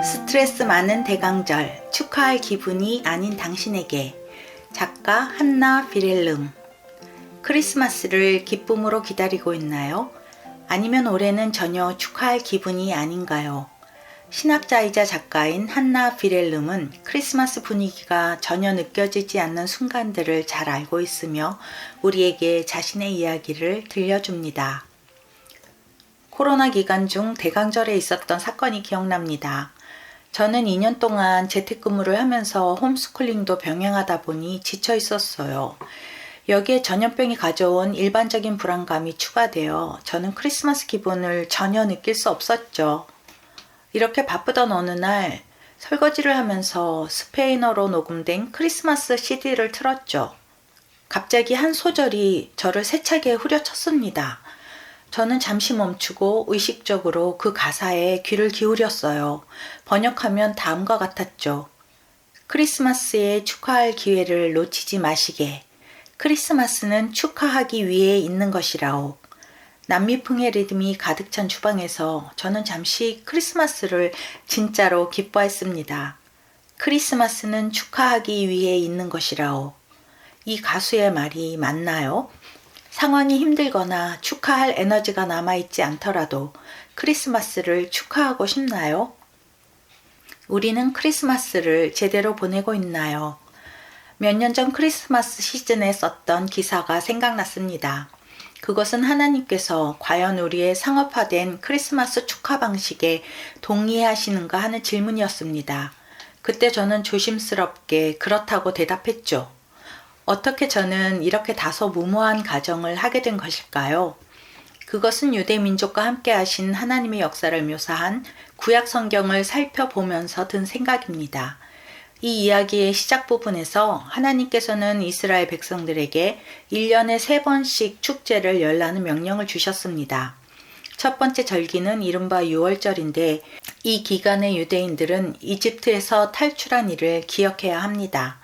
스트레스 많은 대강절 축하할 기분이 아닌 당신에게 작가 한나 비렐름 크리스마스를 기쁨으로 기다리고 있나요? 아니면 올해는 전혀 축하할 기분이 아닌가요? 신학자이자 작가인 한나 비렐름은 크리스마스 분위기가 전혀 느껴지지 않는 순간들을 잘 알고 있으며 우리에게 자신의 이야기를 들려줍니다. 코로나 기간 중 대강절에 있었던 사건이 기억납니다. 저는 2년 동안 재택근무를 하면서 홈스쿨링도 병행하다 보니 지쳐 있었어요. 여기에 전염병이 가져온 일반적인 불안감이 추가되어 저는 크리스마스 기분을 전혀 느낄 수 없었죠. 이렇게 바쁘던 어느 날 설거지를 하면서 스페인어로 녹음된 크리스마스 CD를 틀었죠. 갑자기 한 소절이 저를 세차게 후려쳤습니다. 저는 잠시 멈추고 의식적으로 그 가사에 귀를 기울였어요. 번역하면 다음과 같았죠. 크리스마스에 축하할 기회를 놓치지 마시게. 크리스마스는 축하하기 위해 있는 것이라오. 남미풍의 리듬이 가득 찬 주방에서 저는 잠시 크리스마스를 진짜로 기뻐했습니다. 크리스마스는 축하하기 위해 있는 것이라오. 이 가수의 말이 맞나요? 상황이 힘들거나 축하할 에너지가 남아있지 않더라도 크리스마스를 축하하고 싶나요? 우리는 크리스마스를 제대로 보내고 있나요? 몇 년 전 크리스마스 시즌에 썼던 기사가 생각났습니다. 그것은 하나님께서 과연 우리의 상업화된 크리스마스 축하 방식에 동의하시는가 하는 질문이었습니다. 그때 저는 조심스럽게 그렇다고 대답했죠. 어떻게 저는 이렇게 다소 무모한 가정을 하게 된 것일까요? 그것은 유대 민족과 함께 하신 하나님의 역사를 묘사한 구약 성경을 살펴보면서 든 생각입니다. 이 이야기의 시작 부분에서 하나님께서는 이스라엘 백성들에게 1년에 세 번씩 축제를 열라는 명령을 주셨습니다. 첫 번째 절기는 이른바 6월절인데 이 기간에 유대인들은 이집트에서 탈출한 일을 기억해야 합니다.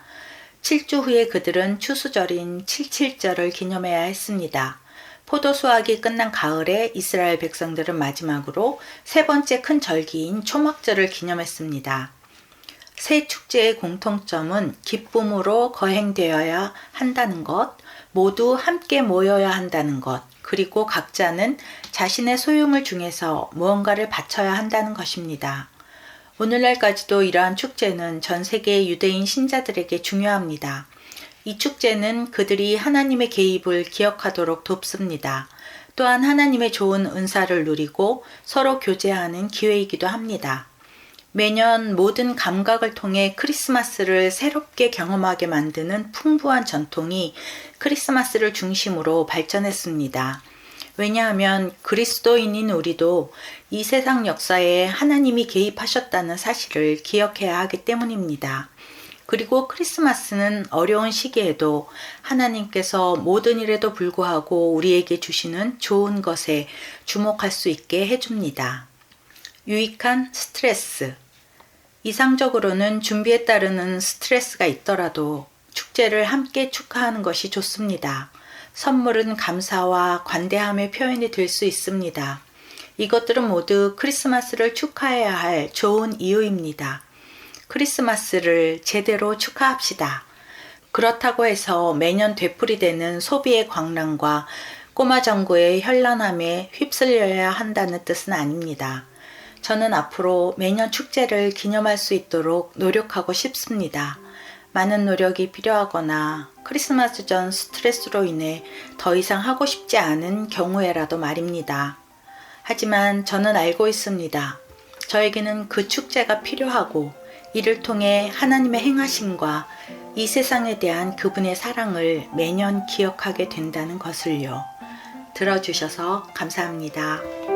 7주 후에 그들은 추수절인 77절을 기념해야 했습니다. 포도 수확이 끝난 가을에 이스라엘 백성들은 마지막으로 세 번째 큰 절기인 초막절을 기념했습니다. 새 축제의 공통점은 기쁨으로 거행되어야 한다는 것, 모두 함께 모여야 한다는 것, 그리고 각자는 자신의 소유물 중에서 무언가를 바쳐야 한다는 것입니다. 오늘날까지도 이러한 축제는 전 세계 유대인 신자들에게 중요합니다. 이 축제는 그들이 하나님의 개입을 기억하도록 돕습니다. 또한 하나님의 좋은 은사를 누리고 서로 교제하는 기회이기도 합니다. 매년 모든 감각을 통해 크리스마스를 새롭게 경험하게 만드는 풍부한 전통이 크리스마스를 중심으로 발전했습니다. 왜냐하면 그리스도인인 우리도 이 세상 역사에 하나님이 개입하셨다는 사실을 기억해야 하기 때문입니다. 그리고 크리스마스는 어려운 시기에도 하나님께서 모든 일에도 불구하고 우리에게 주시는 좋은 것에 주목할 수 있게 해줍니다. 유익한 스트레스. 이상적으로는 준비에 따르는 스트레스가 있더라도 축제를 함께 축하하는 것이 좋습니다. 선물은 감사와 관대함의 표현이 될 수 있습니다. 이것들은 모두 크리스마스를 축하해야 할 좋은 이유입니다. 크리스마스를 제대로 축하합시다. 그렇다고 해서 매년 되풀이되는 소비의 광란과 꼬마 정부의 현란함에 휩쓸려야 한다는 뜻은 아닙니다. 저는 앞으로 매년 축제를 기념할 수 있도록 노력하고 싶습니다. 많은 노력이 필요하거나 크리스마스 전 스트레스로 인해 더 이상 하고 싶지 않은 경우에라도 말입니다. 하지만 저는 알고 있습니다. 저에게는 그 축제가 필요하고 이를 통해 하나님의 행하심과 이 세상에 대한 그분의 사랑을 매년 기억하게 된다는 것을요. 들어주셔서 감사합니다.